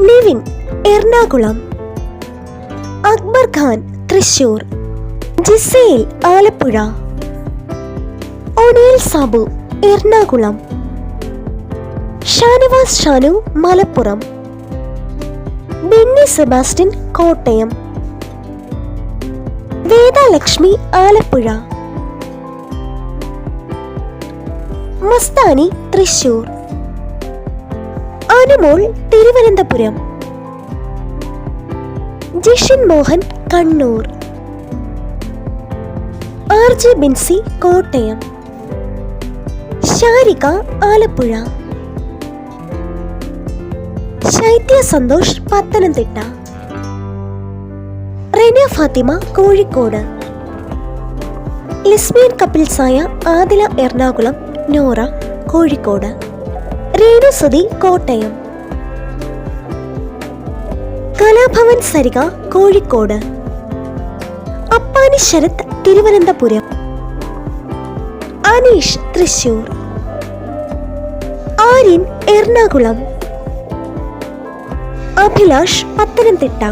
Nivin Ernakulam. Akbar Khan Thrissur Gizele Alappuzha. ഒണിയൽ Sabu Ernakulam. Shanavas Shanu Malappuram. Benny Sebastian Kottayam. Vedalakshmi Alappuzha. Mastani Thrissur Anumol Thiruvananthapuram. Jishin Mohan Kannur. R J Binsi Kottayam. Sarika Alappuzha. Shaithya Santhosh Pathanamthitta. Rena Fathima Kozhikode. ലിസ്ബിയൻ കപ്പിൾസായ Adila Ernakulam Nora Kozhikode. Renu Sudhi Kottayam. Kalabhavan Sarika Kozhikode. Appani Sarath Thiruvananthapuram. Aneesh Thrissur Aryan Ernakulam. Abhilash Pathanamthitta.